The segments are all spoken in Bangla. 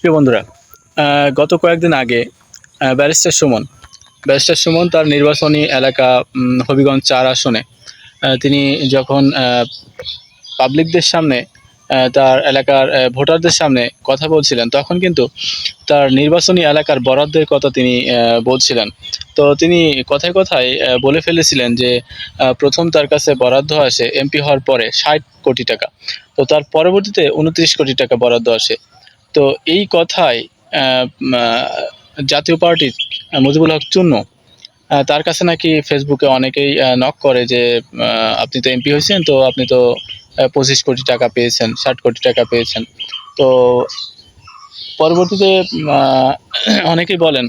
প্রিয় বন্ধুরা গত কয়েকদিন আগে ব্যারিস্টার সুমন ব্যারিস্টার সুমন তার নির্বাচনী এলাকা হবিগঞ্জ চার আসনে তিনি যখন পাবলিকদের সামনে তার এলাকার ভোটারদের সামনে কথা বলছিলেন, তখন কিন্তু তার নির্বাচনী এলাকার বরাদ্দের কথা তিনি বলছিলেন। তো তিনি কথায় কথায় বলে ফেলেছিলেন যে প্রথম তার কাছে বরাদ্দ আসে এমপি হওয়ার পরে ষাট কোটি টাকা। তো তার পরবর্তীতে উনত্রিশ কোটি টাকা বরাদ্দ আসে। তো এই কথায় জাতীয় পার্টির মুজিবুল হক চূন্য তার কাছে নাকি ফেসবুকে অনেকেই নক করে যে আপনি তো এমপি হয়েছেন, তো আপনি তো পঁচিশ কোটি টাকা পেয়েছেন, ষাট কোটি টাকা পেয়েছেন। তো পরবর্তীতে অনেকেই বলেন,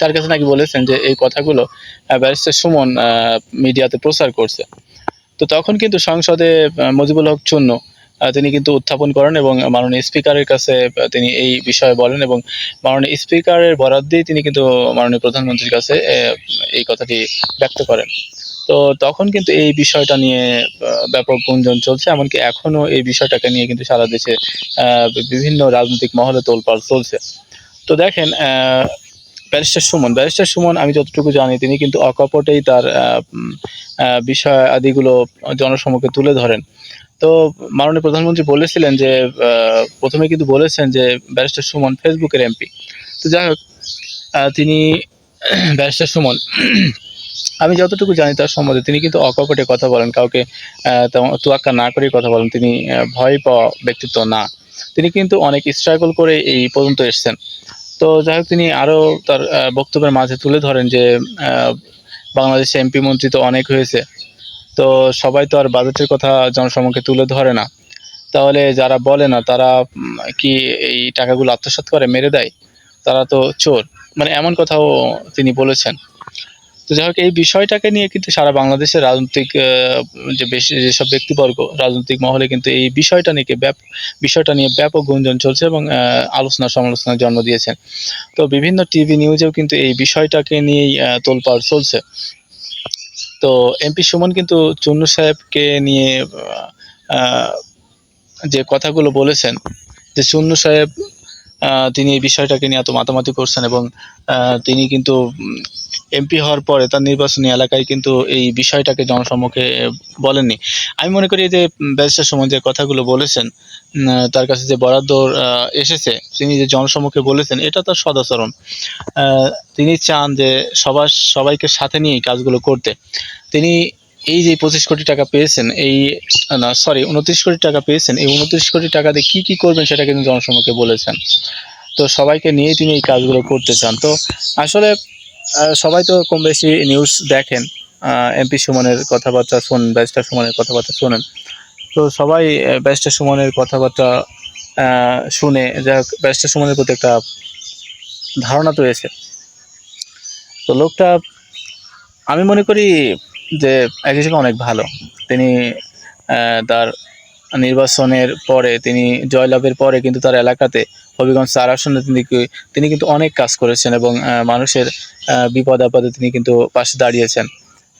তার কাছে নাকি বলেছেন যে, এই কথাগুলো ব্যারিস্টার সুমন মিডিয়াতে প্রচার করছে। তো তখন কিন্তু সংসদে মজিবুল হক চূন্য তিনি কিন্তু উত্থাপন করেন এবং মাননীয় স্পিকারের কাছে তিনি এই বিষয়ে বলেন এবং মাননীয় স্পিকারের বরাদ দিয়ে তিনি কিন্তু মাননীয় প্রধানমন্ত্রীর কাছে এই কথাটি ব্যক্ত করেন। তো তখন কিন্তু এই বিষয়টা নিয়ে ব্যাপক গুঞ্জন চলছে, এমনকি এখনও এই বিষয়টাকে নিয়ে কিন্তু সারা দেশে বিভিন্ন রাজনৈতিক মহলে তোলপাড় চলছে। তো দেখেন ব্যারিস্টার সুমন। ব্যারিস্টার সুমন, আমি যতটুকু জানি, তিনি কিন্তু অকপটেই তার বিষয় আদিগুলো জনসমক্ষে তুলে ধরেন। তো মাননীয় প্রধানমন্ত্রী বলেছিলেন যে প্রথমে কিন্তু বলেছেন যে, ব্যারিস্টার সুমন ফেসবুকের এমপি। তো যাই হোক তিনি, ব্যারিস্টার সুমন, আমি যতটুকু জানি তার সম্বন্ধে, তিনি কিন্তু অকপটে কথা বলেন, কাউকে তোয়াক্কা না করে কথা বলেন, তিনি ভয় পাওয়া ব্যক্তিত্ব না। তিনি কিন্তু অনেক স্ট্রাগল করে এই পর্যন্ত এসেছেন। তো যাই হোক, তিনি আরও তার বক্তব্যের মাঝে তুলে ধরেন যে বাংলাদেশে এমপি মন্ত্রী তো অনেক হয়েছে। তো সবাই তো আর বাজেটের কথা জনসমক্ষে তুলে ধরে না। তাহলে যারা বলে না, তারা কি এই টাকাগুলো আত্মসাৎ করে মেরে দেয়? তারা তো চোর। মানে এমন কথাও তিনি বলেছেন। তো যাই হোক, এই বিষয়টাকে নিয়ে কিন্তু সারা বাংলাদেশের রাজনৈতিক যে বেশি, যেসব ব্যক্তিবর্গ রাজনৈতিক মহলে কিন্তু এই বিষয়টা নিয়ে বিষয়টা নিয়ে ব্যাপক গুঞ্জন চলছে এবং আলোচনা সমালোচনার জন্ম দিয়েছেন। তো বিভিন্ন টিভি নিউজেও কিন্তু এই বিষয়টাকে নিয়েই তোলপাড় চলছে। তো এমপি সুমন কিন্তু চুন্নু সাহেবকে নিয়ে যে কথাগুলো বলেছেন, যে চুন্নু সাহেব তিনি এই বিষয়টাকে নিয়ে এত মাতামাতি করছেন এবং তিনি কিন্তু এমপি হওয়ার পরে তার নির্বাচনী এলাকায় কিন্তু এই বিষয়টাকে জনসম্মুখে বলেননি। আমি মনে করি যে ব্যারিস্টার সুমন যে কথাগুলো বলেছেন তার কাছে যে বরাদ্দ এসেছে, তিনি যে জনসম্মুখে বলেছেন, এটা তার সদাচরণ। তিনি চান যে সবার, সবাইকে সাথে নিয়ে কাজগুলো করতে। তিনি এই যে পঁচিশ কোটি টাকা পেয়েছেন, এই, না সরি উনত্রিশ কোটি টাকা পেয়েছেন, এই উনত্রিশ কোটি টাকা দিয়ে কি কি করবেন সেটা কিন্তু জনসম্মুখে বলেছেন। তো সবাইকে নিয়েই তিনি এই কাজগুলো করতে চান। তো আসলে সবাই তো কম বেশি নিউজ দেখেন। এমপি সুমনের কথাবার্তা শোনেন, ব্যারিস্টার সুমনের কথাবার্তা শোনেন। তো সবাই ব্যারিস্টার সুমনের কথাবার্তা শুনে যা ব্যারিস্টার সুমনের প্রতি একটা ধারণা তো এসে তো লোকটা, আমি মনে করি যে এক হিসেবে অনেক ভালো। তিনি তার নির্বাচনের পরে, তিনি জয়লাভের পরে কিন্তু তার এলাকাতে হবিগঞ্জ চার আসনে তিনি তিনি কিন্তু অনেক কাজ করেছেন এবং মানুষের বিপদ আপদে তিনি কিন্তু পাশে দাঁড়িয়েছেন।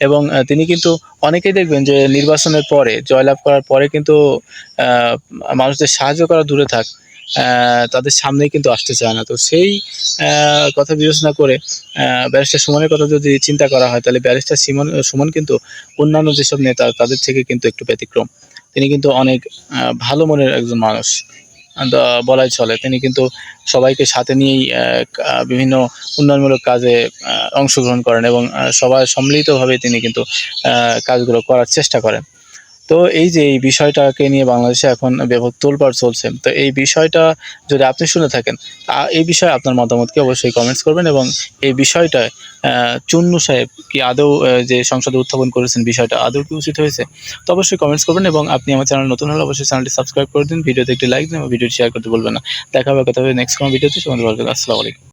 এবং তিনি কিন্তু অনেকেই দেখবেন যে নির্বাচনের পরে, জয়লাভ করার পরে কিন্তু মানুষদের সাহায্য করা দূরে থাক তাদের সামনেই কিন্তু আসতে চায় না। তো সেই কথা বিবেচনা করে ব্যারিস্টার সুমনের কথা যদি চিন্তা করা হয়, তাহলে ব্যারিস্টার সিমন, সুমন কিন্তু অন্যান্য যেসব নেতা, তাদের থেকে কিন্তু একটু ব্যতিক্রম। তিনি কিন্তু অনেক ভালো মনের একজন মানুষ। বলাই চলে। তিনি কিন্তু সবাইকে সাথে নিয়েই বিভিন্ন উন্নয়নমূলক কাজে অংশগ্রহণ করেন এবং সবাই সম্মিলিতভাবে তিনি কিন্তু কাজগুলো করার চেষ্টা করেন। তো এই যে এই বিষয়টাকে নিয়ে বাংলাদেশে এখন ব্যাপক তোলপাড় চলছে, তো এই বিষয়টা যদি আপনি শুনে থাকেন এই বিষয়ে আপনার মতামতকে অবশ্যই কমেন্টস করবেন এবং এই বিষয়টায় চুন্নু সাহেব কি আদৌ যে সংসদে উত্থাপন করেছেন বিষয়টা আদৌ কি উচিত হয়েছে, তো অবশ্যই কমেন্টস করবেন এবং আপনি আমার চ্যানেল নতুন হলে অবশ্যই চ্যানেলটি সাবস্ক্রাইব করে দিন, ভিডিওতে একটি লাইক দিন এবং ভিডিওটি শেয়ার করতে বলবেন না দেখা হবে কথা হবে নেক্সট কোনো ভিডিওতে সঙ্গে ভালো। আসসালামু আলাইকুম